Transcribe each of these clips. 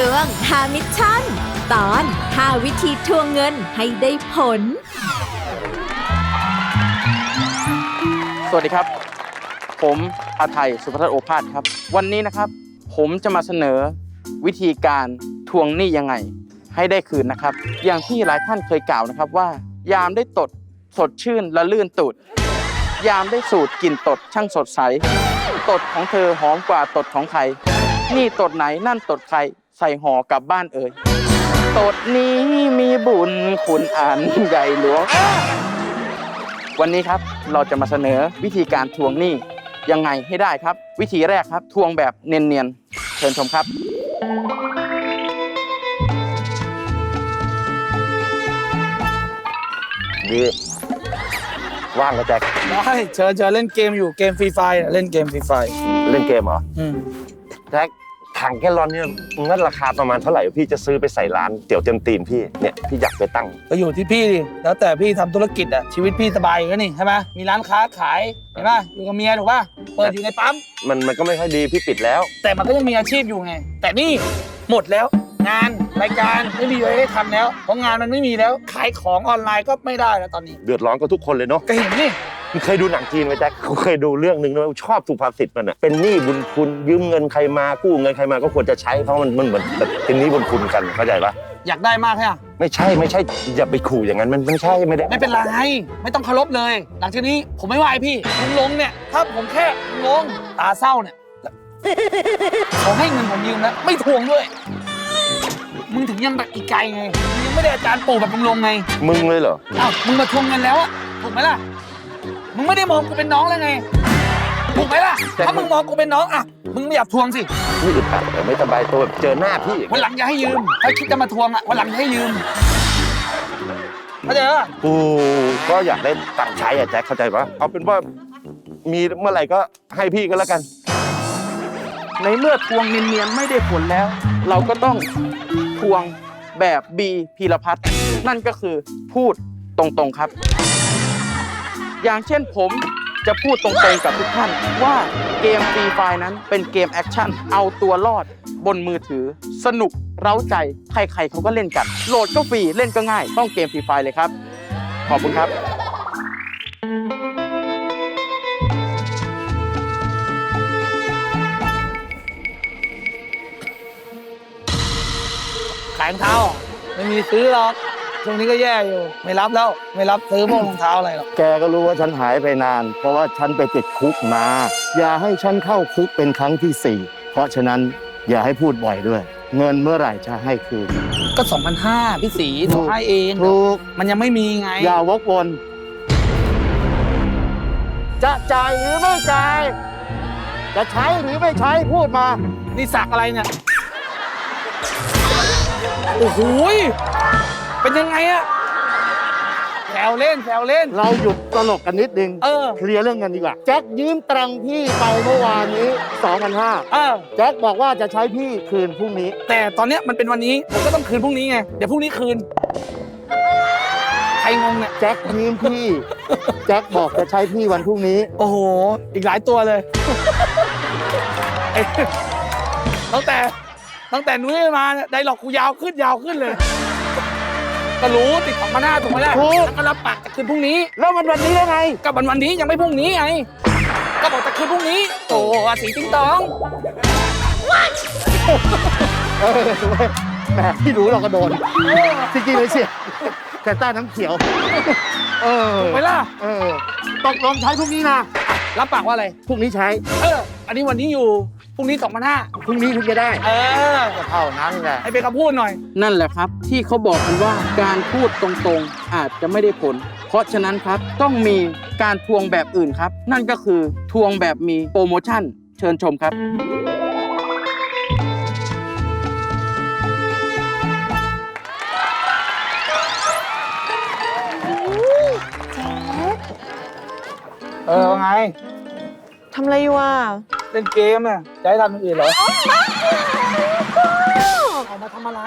ช่วงหามิชชั่น ตอนหาวิธีทวงเงินให้ได้ผล สวัสดีครับ ผมอาไทยสุภัทรโอภาสครับ วันนี้นะครับ ผมจะมาเสนอวิธีการทวงหนี้ยังไง ให้ได้คืนนะครับ อย่างที่หลายท่านเคยกล่าวนะครับว่า ยามได้ตดสดชื่นและลื่นตูด ยามได้สูดกลิ่นตดช่างสดใส ตดของเธอหอมกว่าตดของใครนี่ตดไหนนั่นตดใคร ใส่ห่อกลับบ้านเอ่ยตดนี้มีบุญคุณอันใหญ่หลวง วันนี้ครับเราจะมาเสนอวิธีการทวงหนี้ยังไงให้ได้ครับ วิธีแรกครับ ทวงแบบเนียนๆเชิญชมครับดีว่างก็แจ็คได้เชิญเชิญเล่นเกมอยู่เกมฟรีไฟเล่นเกมฟรีไฟเล่นเกมเหรออืมแจ็ค ถังแกลลอนเนี่ยงั้นราคาประมาณเท่าไหร่พี่จะซื้อไปใส่ร้านเตี๋ยวเต็มตีนพี่เนี่ยพี่อยากไปตั้ง ก็อยู่ที่พี่ดิแล้วแต่พี่ทำธุรกิจอะชีวิตพี่สบายอยู่แล้วนี่ใช่ไหมมีร้านค้าขายเห็นป่ะอยู่กับเมียถูกป่ะเปิดอยู่ในปั๊มมันมันก็ไม่ค่อยดีพี่ปิดแล้ว แต่มันก็ยังมีอาชีพอยู่ไง แต่นี่หมดแล้ว งานรายการไม่มีอะไรให้ทำแล้วเพราะงานมันไม่มีแล้วขายของออนไลน์ก็ไม่ได้แล้วตอนนี้ เดือดร้อนก็ทุกคนเลยเนาะก็เห็นนี่มึง เคยดูหนังจีนไหมแจ็คเขาเคยดูเรื่องหนึ่งนะชอบสุภาษิตมันอะเป็นหนี้บุญคุณยืมเงินใครมากู้เงินใครมาก็ควรจะใช้เพราะมันมันเหมือนแบบเป็นหนี้บุญคุณกันเข้าใจปะอยากได้มากใช่ไหมไม่ใช่ไม่ใช่อย่าไปขู่อย่างนั้นมันไม่ใช่ไม่ได้ไม่เป็นไรไม่ต้องเคารพเลย หลังจากนี้ผมไม่ไหวพี่ลุงลงเนี่ยถ้าผมแค่ลุงลงตาเศร้าเนี่ยเขาให้เงินผมยืมแล้วไม่ทวงด้วย มึงถึงยังแบบอีกไกลไงมึงยังไม่ได้อาจารย์ปู่แบบลุงลงไง มึงเลยเหรออ้าวมึงมาทวงเงินแล้วอะถูกไหมล่ะ มึงไม่ได้มองกูเป็นน้องแล้วไง ถูกไหมล่ะแต่ถ้ามึงมองกูเป็นน้องอะมึงไม่อยากทวงสินี่อึดอัดแต่ไม่สบายตัวแบบเจอหน้าพี่อย่างวันเงี้ยหลังอย่าให้ยืม ถ้าคิดจะมาทวงอะวันหลังอย่าให้ยืมเข้าใจปะกูก็อยากได้ตังค์ใช้อะแจ็คเข้าใจปะเอาเป็นว่ามีเมื่อไหร่ก็ให้พี่ก็แล้วกัน ในเมื่อทวงเนียนๆไม่ได้ผลแล้ว เราก็ต้องทวงแบบบีพีรพัฒน์นั่นก็คือพูดตรงๆครับ อย่างเช่นผมจะพูดตรงๆกับทุกท่านว่าเกมฟรีไฟนั้นเป็นเกมแอคชั่น เอาตัวรอดบนมือถือ สนุกเร้าใจ ใครๆเขาก็เล่นกัน โหลดก็ฟรีเล่นก็ง่าย ต้องเกมฟรีไฟเลยครับ ขอบคุณครับ ขายรองเท้าไม่มีซื้อหรอก ช่วงนี้ก็แย่อยู่ ไม่รับแล้วไม่รับซื้อพวกรองเท้าอะไรหรอกแกก็รู้ว่าฉันหายไปนาน เพราะว่าฉันไปติดคุกมา อย่าให้ฉันเข้าคุกเป็นครั้งที่สี่เพราะฉะนั้นอย่าให้พูดบ่อยด้วย เงินเมื่อไหร่จะให้คืน ก็2,500พี่สีเดี๋ยวให้เองถูกมันยังไม่มีไง อย่าวกวน จะจ่ายหรือไม่จ่าย จะใช้หรือไม่ใช้พูดมา นี่สักอะไรเนี่ย โอ้โหย เป็นยังไงอะแซวเล่นแซวเล่น เราหยุดตลกกันนิดนึงเออ เคลียร์เรื่องเงินดีกว่า แจ็คยืมตังค์พี่ไปเมื่อวานนี้2,500เออแจ็คบอกว่าจะใช้พี่คืนพรุ่งนี้ แต่ตอนเนี้ยมันเป็นวันนี้ ผมก็ต้องคืนพรุ่งนี้ไง เดี๋ยวพรุ่งนี้คืน ใครงงเนี่ย แจ็คยืมพี่ แจ็คบอกจะใช้พี่วันพรุ่งนี้ โอ้โห อีกหลายตัวเลยเอ้ยตั้งแต่ ตั้งแต่นุ้ยมาเนี่ยไดหลอกกูยาวขึ้นยาวขึ้นเลย ก็รู้ติดของมาหน้าถูกไหมล่ะถูก แล้วก็รับปากจะคืนพรุ่งนี้แล้วมันวันนี้ได้ไงก็วันวันนี้ยังไม่พรุ่งนี้ไงก็บอกจะคืนพรุ่งนี้โอ้อาสีติงตอง เออแหมพี่รู้เราก็โดนจริงๆเลยเสียแต่ใต้น้ำเขียว เออถูกไหมล่ะ เออตกลงใช้พรุ่งนี้นะรับปากว่าอะไร พรุ่งนี้ใช้ เออ อันนี้วันนี้อยู่พรุ่งนี้สองพันห้าพรุ่งนี้ถึงจะได้ เออก็เท่านั้นแหละให้เป็นคำพูดหน่อย นั่นแหละครับ ที่เขาบอกกันว่าการพูดตรงๆอาจจะไม่ได้ผล เพราะฉะนั้นครับต้องมีการทวงแบบอื่นครับ นั่นก็คือทวงแบบมีโปรโมชั่น เชิญชมครับ เออว่าไงทำอะไรอยู่อะ เล่นเกมอะจะให้ทำอย่างอื่นเหรอเอามาทำอะไร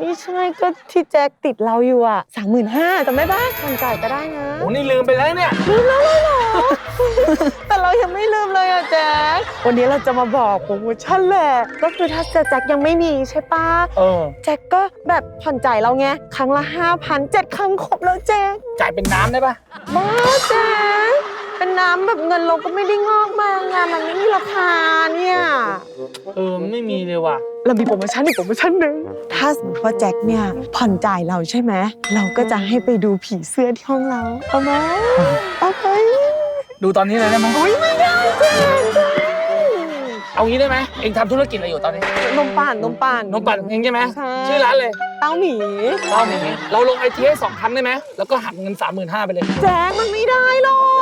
นี่ใช่ก็ที่แจ็คติดเราอยู่อะสามหมื่นห้าจำได้ปะมันจ่ายก็ได้นะโอ้นี่ลืมไปแล้วเนี่ย ลืมแล้วเลยเหรอ แต่เรายังไม่ลืมเลยอะแจ็ควันนี้เราจะมาบอกโปรโมชั่นแหละก็คือถ้าแจ็คยังไม่มีใช่ปะเออ แจ็คก็แบบผ่อนจ่ายเราไงครั้งละห้าพันเจ็ดครั้งครบแล้วแจ็คจ่ายเป็นน้ำได้ปะมาแจ็คเป็นน้ำแบบเงินเราก็ไม่ได้งอกมางาน มันไม่มีราคาเนี่ย เออไม่มีเลยว่ะ เรามีโปรโมชั่นอีกโปรโมชั่นหนึ่งถ้าสมมติว่าแจ็คเนี่ยผ่อนจ่ายเราใช่ไหม เราก็จะให้ไปดูผีเสื้อที่ห้องเราเอาไหมเอาไปดูตอนนี้เลยได้ไหมอุ้ยไม่ได้แจ็คเอางี้ได้ไหมเองทำธุรกิจอะไรอยู่ตอนนี้ นมปั่นนมปั่นนมปั่นของเองใช่ไหมใช่ชื่อร้านเลย เต้าหมีเราอย่างงี้เราลงไอทีให้สองครั้งได้ไหมแล้วก็หักเงินสามหมื่นห้าไปเลย แจ็คมันไม่ได้หรอกน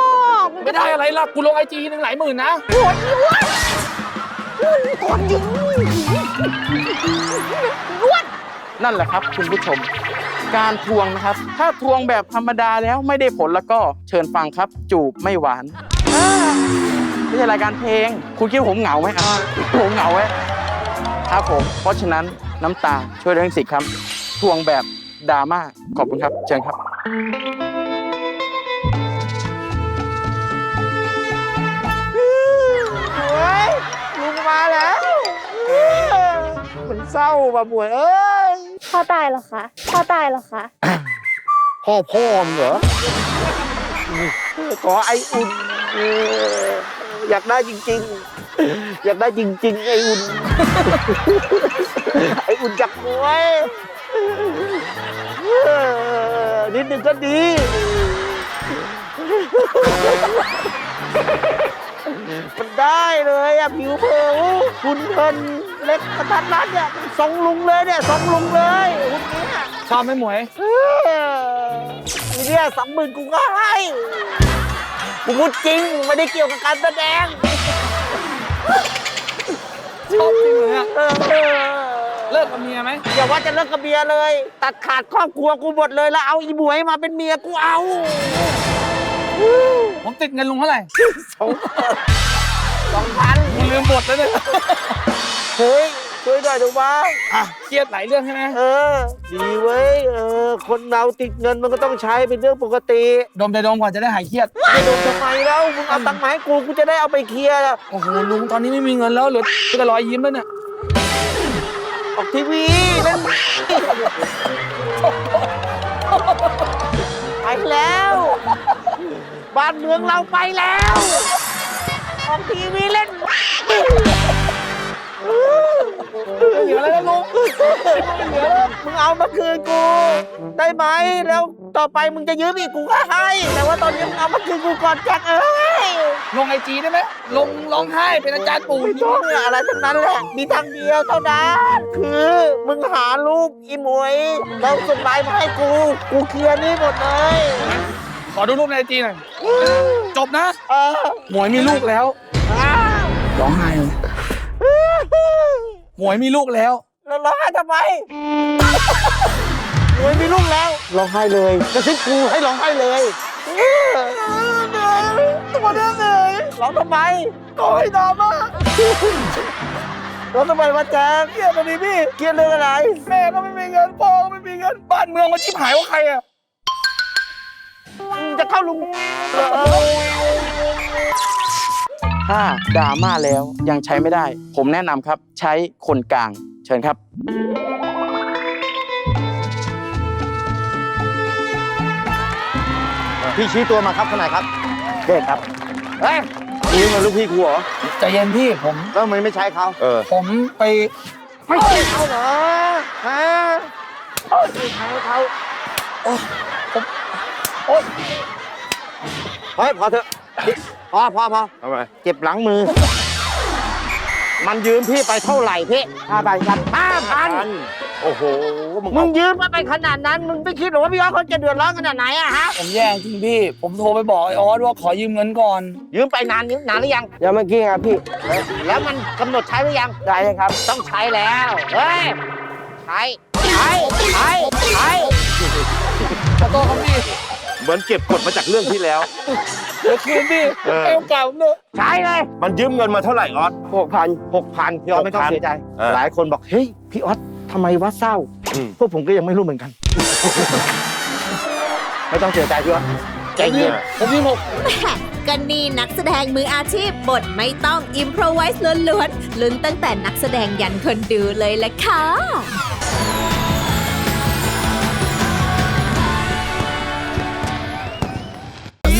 ไม่ได้อะไรล่ะ กูลงไอจีนึงหลายหมื่นนะ โหดยิ่งวะโหดยิ่งนั่นแหละครับคุณผู้ชม การทวงนะครับ ถ้าทวงแบบธรรมดาแล้วไม่ได้ผลแล้วก็เชิญฟังครับ จูบไม่หวานอ่าไม่ใช่รายการเพลง คุณคิดว่าผมเหงาไหมอ่าผมเหงาไหมครับผม เพราะฉะนั้นน้ำตาช่วยเรื่องสิทธิ์ครับ ทวงแบบดราม่าขอบคุณครับ เชิญครับ เศร้าป่ะบวยเอ้ยพ่อตายเหรอคะพ่อตายเหรอคะพ่อพ่อมึงเหรอขอไออุ่นเอออยากได้จริง ๆ อยากได้จริง ๆ ไออุ่น ไออุ่นจักมวยเออนิดนึงก็ดีมันได้เลยอะผิวเผลคุณเพิ่น เล็กกระทัดรัดเนี่ยมันทรงลุงเลยเนี่ยทรงลุงเลยคุณเนี่ยชอบไหมหมวย เออทีเนี่ยสองหมื่นกูก็ให้กูพูดจริงไม่ได้เกี่ยวกับการแสดงชอบจริงเลยอะเออเออเลิกกับเมียไหมอย่าว่าจะเลิกกับเมียเลย ตัดขาดครอบครัวกูหมดเลยแล้วเอาอีหมวยมาเป็นเมียกูเอาผมติดเงินลุงเท่าไหร่สองสองพัน กูลืมบทแล้วเนี่ย เฮ้ยช่วยหน่อยดูบ้างอะเครียดหลายเรื่องใช่ไหมเออ ดีเว้ยเออคนเราติดเงินมันก็ต้องใช้เป็นเรื่องปกติดมใจดมก่อนจะได้หายเครียด จะดูทำไมแล้วมึงเอาตังค์มาให้กูกูจะได้เอาไปเคลียร์โอ้โหลุงตอนนี้ไม่มีเงินแล้วเหลือแต่รอยยิ้มแล้วเนี่ยออกทีวีเล่นไปแล้ว บ้านเมืองเราไปแล้ว ออกทีวีเล่น เหลือแล้วนะลุงเหลือแล้วมึงเอามาคืนกู ได้ไหมแล้วต่อไปมึงจะยืมอีกกูก็ให้ แต่ว่าตอนนี้มึงเอามาคืนกูก่อนจัดเอ้ยลงไอจีได้ไหมลงร้องไห้เป็นอาจารย์ปู่ไม่ต้องอะไรทั้งนั้นแหละมีทางเดียวเท่านั้นคือมึงหารูปอีหมวยแล้วส่งไลน์มาให้กู กูเคลียร์นี่หมดเลยขอดูรูปในไอจีหน่อยจบนะเออหมวยมีลูกแล้วอ้าวร้องไห้เลย หมวยมีลูกแล้ว แล้วร้องไห้ทำไมหมวยมีลูกแล้วร้องไห้เลยกระซิบกูให้ร้องไห้เลยเหนื่อยตัวเนี้ยเหนื่อยร้องทำไมก็ให้ดราม่าร้องทำไมวะแจ๊คเครียดตอนนี้พี่เครียดเรื่องอะไร แม่ก็ไม่มีเงินพ่อก็ไม่มีเงินบ้านเมืองมันชิบหายว่าใครอะจะเข้าลุงเออ ถ้าดราม่าแล้วยังใช้ไม่ได้ ผมแนะนำครับใช้คนกลาง เชิญครับ พี่ชี้ตัวมาครับข้างในครับเด็กครับเฮ้ยนี่มันลูกพี่กูเหรอใจเย็นพี่ผมแล้วทำไมไม่ใช้เขาเออผมไปไม่ใช่เขาเหรอฮะเอ้ยไม่ใช่เขาโอ้ผมโอ๊ยเฮ้ยพอเถอะ พอพอพอทำไมเจ็บหลังมือ มันยืมพี่ไปเท่าไหร่พี่ห้าพันครับห้าพันโอ้โห มึงยืมมาไปขนาดนั้น มึงไม่คิดหรอว่าพี่ยอดเขาจะเดือดร้อนขนาดไหนอะฮะ ผมแย่จริงพี่ ผมโทรไปบอกไอออสว่าขอยืมเงินก่อน ยืมไปนานนี้นานหรือยัง ยังเมื่อกี้ครับพี่ แล้วมันกำหนดใช้หรือยัง ได้เลยครับ ต้องใช้แล้ว เฮ้ย ใช้ ใช้ ใช้ ใช้ ขอโทษครับพี่ เหมือนเก็บกดมาจากเรื่องที่แล้ว เดี๋ยวคืนพี่เออให้โอกาสผมเถอะใช้เลยมันยืมเงินมาเท่าไหร่ออส หกพันหกพันพี่ออสไม่ต้อง6,000เสียใจ เออหลายคนบอก เฮ้ย พี่ออสทำไมวะเศร้า อืม พวกผมก็ยังไม่รู้เหมือนกัน ไม่ต้องเสียใจพี่ออสใจเย็นผมมีหกแม่ก็นี่นักแสดงมืออาชีพบทไม่ต้องอิมพรไวส์ล้วนๆลุ้นตั้งแต่นักแสดงยันคนดูเลยละค่ะ